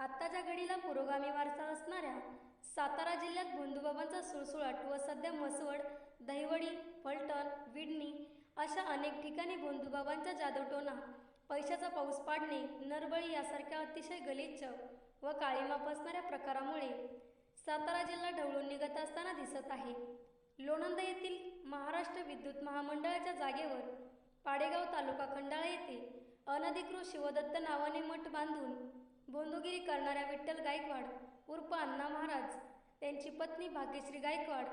आत्ताच्या घडीला पुरोगामी वारसा असणाऱ्या सातारा जिल्ह्यात बंधुबाबांचा सुळसुळाट व सध्या मसवड दहिवडी फलटण विडणी अशा अनेक ठिकाणी बंधुबाबांचा जादूटोणा पैशाचा पाऊस पाडणे नरबळी यासारख्या अतिशय गलिच्छ व काळीमा असणाऱ्या प्रकारामुळे सातारा जिल्हा ढवळून निघत असताना दिसत आहे. लोणंद येथील महाराष्ट्र विद्युत महामंडळाच्या जागेवर पाडेगाव तालुका खंडाळा येथे अनधिकृत शिवदत्त नावाने मठ बांधून बोंदुगिरी करणाऱ्या विठ्ठल गायकवाड उर्फ अण्णा महाराज त्यांची पत्नी भाग्यश्री गायकवाड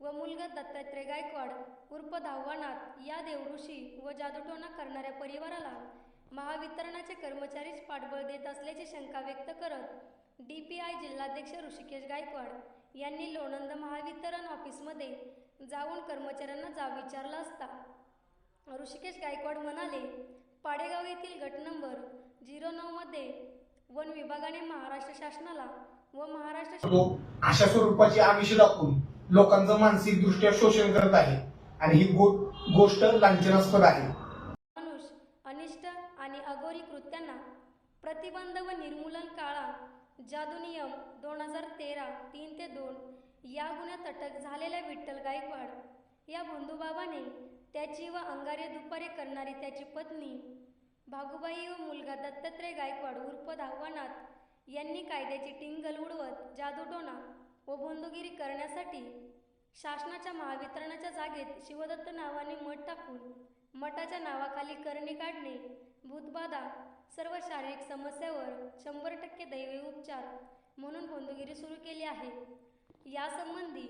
व मुलगा दत्तात्रय गायकवाड उर्फ धावनाथ या देवऋषी व जादूटोणा करणाऱ्या परिवाराला महावितरणाचे कर्मचारीच पाठबळ देत असल्याची शंका व्यक्त करत डी पी आय जिल्हाध्यक्ष ऋषिकेश गायकवाड यांनी लोणंद महावितरण ऑफिसमध्ये जाऊन कर्मचाऱ्यांना जा विचारला असता. ऋषिकेश गायकवाड म्हणाले पाडेगाव येथील गट नंबर झिरो नऊमध्ये वन विभागाने महाराष्ट्र शासनाला व महाराष्ट्र अशा स्वरूपाची आमिष दाखवून लोकांचं मानसिक दृष्ट्या शोषण करत आहे. आणि ही गोष्ट लांछनास्पद आहे. मनुष्य अनिष्ट आणि अघोरी कृत्यांना प्रतिबंध व निर्मूलन काळा जादू नियम दोन हजार तेरा तीन ते दोन या गुन्ह्यात अटक झालेल्या विठ्ठल गायकवाड या बंधुबाबाने त्याची व अंगारे दुपारे करणारी त्याची पत्नी भागुबाई व मुलगा दत्तात्रय गायकवाड यांनी कायद्याची टिंगल उडवत जादूटोणा व बंदुगिरी करण्यासाठी शासनाच्या महावितरणाच्या जागेत शिवदत्त नावाने मठ टाकून मठाच्या नावाखाली करणी काढणे भूतबाधा सर्व शारीरिक समस्यावर शंभर टक्के दैवी उपचार म्हणून बंदुगिरी सुरू केली आहे. यासंबंधी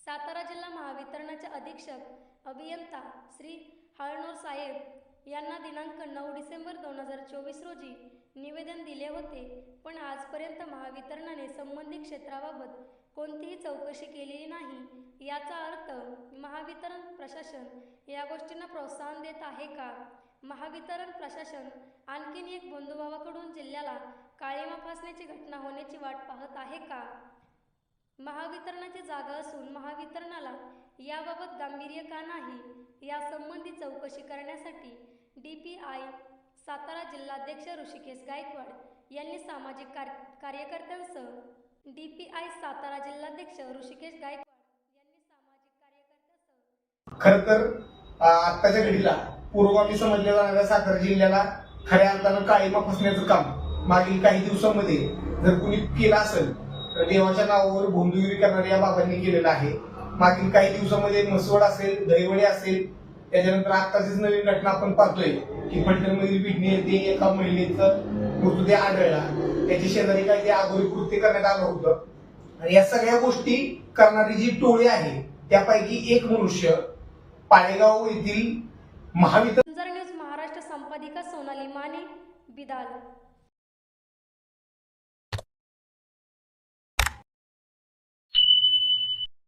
सातारा जिल्हा महावितरणाचे अधीक्षक अभियंता श्री हळनोर साहेब यांना दिनांक नऊ डिसेंबर दोन हजार चोवीस रोजी निवेदन केले होते. पण आजपर्यंत महावितरणाने संबंधित क्षेत्राबाबत कोणतीही चौकशी केलेली नाही. याचा अर्थ महावितरण प्रशासन या गोष्टींना प्रोत्साहन देत आहे का? महावितरण प्रशासन आणखीन एक बंधुभावाकडून जिल्ह्याला काळीमा फासण्याची घटना होण्याची वाट पाहत आहे का? महावितरणाची जागा असून महावितरणाला याबाबत गांभीर्य का नाही? यासंबंधी चौकशी करण्यासाठी डी पी आय सातारा जिल्हाध्यक्ष ऋषिकेश गायकवाड यांनी सामाजिक कार कार्यकर्त्यांसह डी पी आय सातारा जिल्हाध्यक्ष ऋषिकेश गायकवाड यांनी सामाजिक कार्यकर्त्यांसह खर तर आताच्या आत्ताच्या घडीला पूर्वामी समजल्या जाणाऱ्या सातारा जिल्ह्याला खऱ्या अर्थानं काळीमा फसण्याचं काम मागील काही दिवसांमध्ये जर कुणी केलं असेल तर देवाच्या नावावर भोंदुगिरी करणाऱ्या बाबांनी केलेलं आहे. मागील काही दिवसामध्ये मसवड असेल दहिवडे असेल त्याच्यानंतर आत्ताचीच नवीन घटना आपण पाहतोय की फलटणमधील पिडणी येथे एका महिलेचं मृतदेह आढळला. त्याची शेजारी काही ते आगोरी कृत्य करण्यात आलं होतं. आणि या सगळ्या गोष्टी करणारी जी टोळी आहे त्यापैकी एक मनुष्य पाळेगाव येथील महावितरण न्यूज महाराष्ट्र संपादिका सोनाली माने बिदाल.